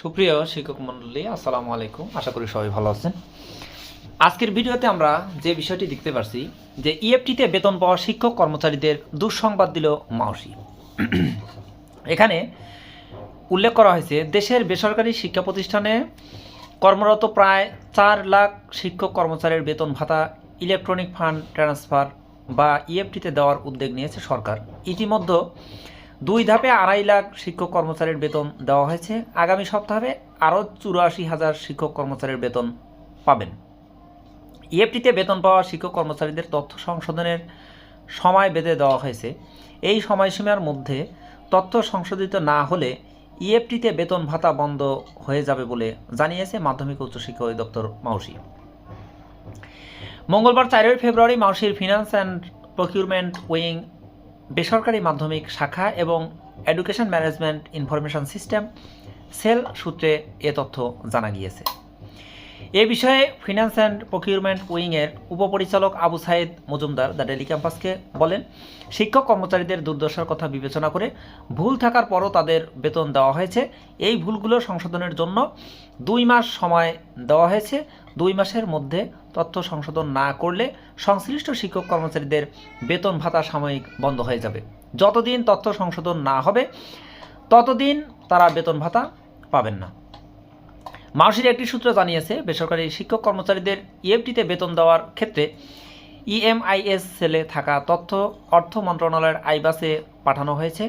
সুপ্রিয় শিক্ষক মণ্ডলী আসসালামু আলাইকুম। আশা করি সবাই ভালো আছেন। আজকের ভিডিওতে আমরা যে বিষয়টি দেখতে পারছি, যে ইএফটিতে বেতন পাওয়া শিক্ষক কর্মচারীদের দুঃসংবাদ দিল মাওসি এখানে উল্লেখ করা হয়েছে, দেশের বেসরকারি শিক্ষা প্রতিষ্ঠানে কর্মরত প্রায় চার লাখ শিক্ষক কর্মচারীর বেতন ভাতা, ইলেকট্রনিক ফান্ড ট্রান্সফার বা ইএফটিতে দেওয়ার উদ্যোগ নিয়েছে সরকার। ইতিমধ্যে দুই ধাপে আড়াই লাখ শিক্ষক কর্মচারীর বেতন দেওয়া হয়েছে। আগামী সপ্তাহে আরও চুরাশি হাজার শিক্ষক কর্মচারীর বেতন পাবেন। ইএফটিতে বেতন পাওয়া শিক্ষক কর্মচারীদের তথ্য সংশোধনের সময় বেঁধে দেওয়া হয়েছে। এই সময়সীমার মধ্যে তথ্য সংশোধিত না হলে ইএফটিতে বেতন ভাতা বন্ধ হয়ে যাবে বলে জানিয়েছে মাধ্যমিক উচ্চশিক্ষা অধিদপ্তর মাউসি। মঙ্গলবার চারই ফেব্রুয়ারি মাউসির ফিনান্স অ্যান্ড প্রকিউরমেন্ট উইং বেসরকারি মাধ্যমিক শাখা এবং education management information system cell সূত্রে এ তথ্য জানা গিয়েছে। এ বিষয়ে ফিনান্স অ্যান্ড প্রকিউরমেন্ট উইংয়ের উপপরিচালক আবু সাইদ মজুমদার দ্য ডেলি ক্যাম্পাসকে বলেন, শিক্ষক কর্মচারীদের দুর্দশার কথা বিবেচনা করে ভুল থাকার পরও তাদের বেতন দেওয়া হয়েছে। এই ভুলগুলো সংশোধনের জন্য দুই মাস সময় দেওয়া হয়েছে। দুই মাসের মধ্যে তথ্য সংশোধন না করলে সংশ্লিষ্ট শিক্ষক কর্মচারীদের বেতন ভাতা সাময়িক বন্ধ হয়ে যাবে। যতদিন তথ্য সংশোধন না হবে, ততদিন তারা বেতন ভাতা পাবেন না। মাউসির একটি সূত্র জানিয়েছে, বেসরকারি শিক্ষক কর্মচারীদের ইএফটিতে বেতন দেওয়ার ক্ষেত্রে ইএমআইএস সেলে থাকা তথ্য অর্থ মন্ত্রণালয়ের আইবাসে পাঠানো হয়েছে।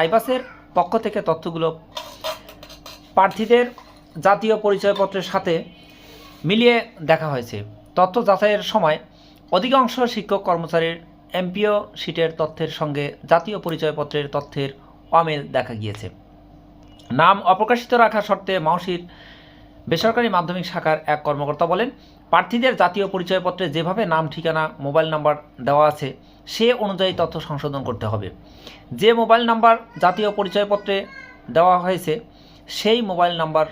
আইবাসের পক্ষ থেকে তথ্যগুলো প্রার্থীদের জাতীয় পরিচয়পত্রের সাথে মিলিয়ে দেখা হয়েছে। তথ্য যাচাইয়ের সময় অধিকাংশ শিক্ষক কর্মচারীর এমপিও শিটের তথ্যের সঙ্গে জাতীয় পরিচয়পত্রের তথ্যের অমিল দেখা গিয়েছে। নাম অপ্রকাশিত রাখার শর্তে মাউসির বেসরকারি মাধ্যমিক শাখার এক কর্মকর্তা বলেন, প্রার্থীদের জাতীয় পরিচয়পত্রে যেভাবে নাম, ঠিকানা, মোবাইল নাম্বার দেওয়া আছে, সে অনুযায়ী তথ্য সংশোধন করতে হবে। যে মোবাইল নাম্বার জাতীয় পরিচয়পত্রে দেওয়া হয়েছে, সেই মোবাইল নাম্বার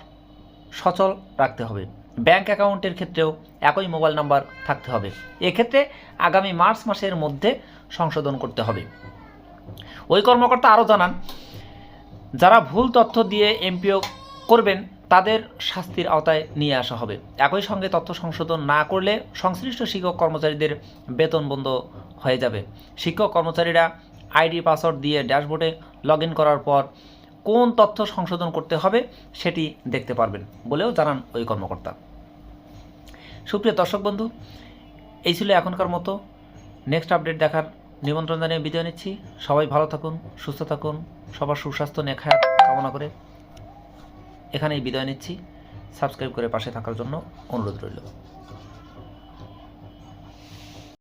সচল রাখতে হবে। ব্যাংক অ্যাকাউন্টের ক্ষেত্রেও একই মোবাইল নাম্বার থাকতে হবে। এক্ষেত্রে আগামী মার্চ মাসের মধ্যে সংশোধন করতে হবে। ওই কর্মকর্তা আরও জানান, যারা ভুল তথ্য দিয়ে এমপিও করবেন তাদের শাস্তির আওতায় নিয়ে আসা হবে। একই সঙ্গে তথ্য সংশোধন না করলে সংশ্লিষ্ট শিক্ষক কর্মচারীদের বেতন বন্ধ হয়ে যাবে। শিক্ষক কর্মচারীরা আইডি, পাসওয়ার্ড দিয়ে ড্যাশবোর্ডে লগ করার পর কোন তথ্য সংশোধন করতে হবে সেটি দেখতে পারবেন বলেও জানান ওই কর্মকর্তা। সুপ্রিয় দর্শক বন্ধু, এই ছিল এখনকার মতো। নেক্সট আপডেট দেখার নিমন্ত্রণ জানিয়ে বিদায় নিচ্ছি। সবাই ভালো থাকুন, সুস্থ থাকুন, সবার সুস্বাস্থ্য নেখায়াত কামনা করে। এখানেই বিদায় নিচ্ছি। সাবস্ক্রাইব করে পাশে থাকার জন্য অনুরোধ রইল।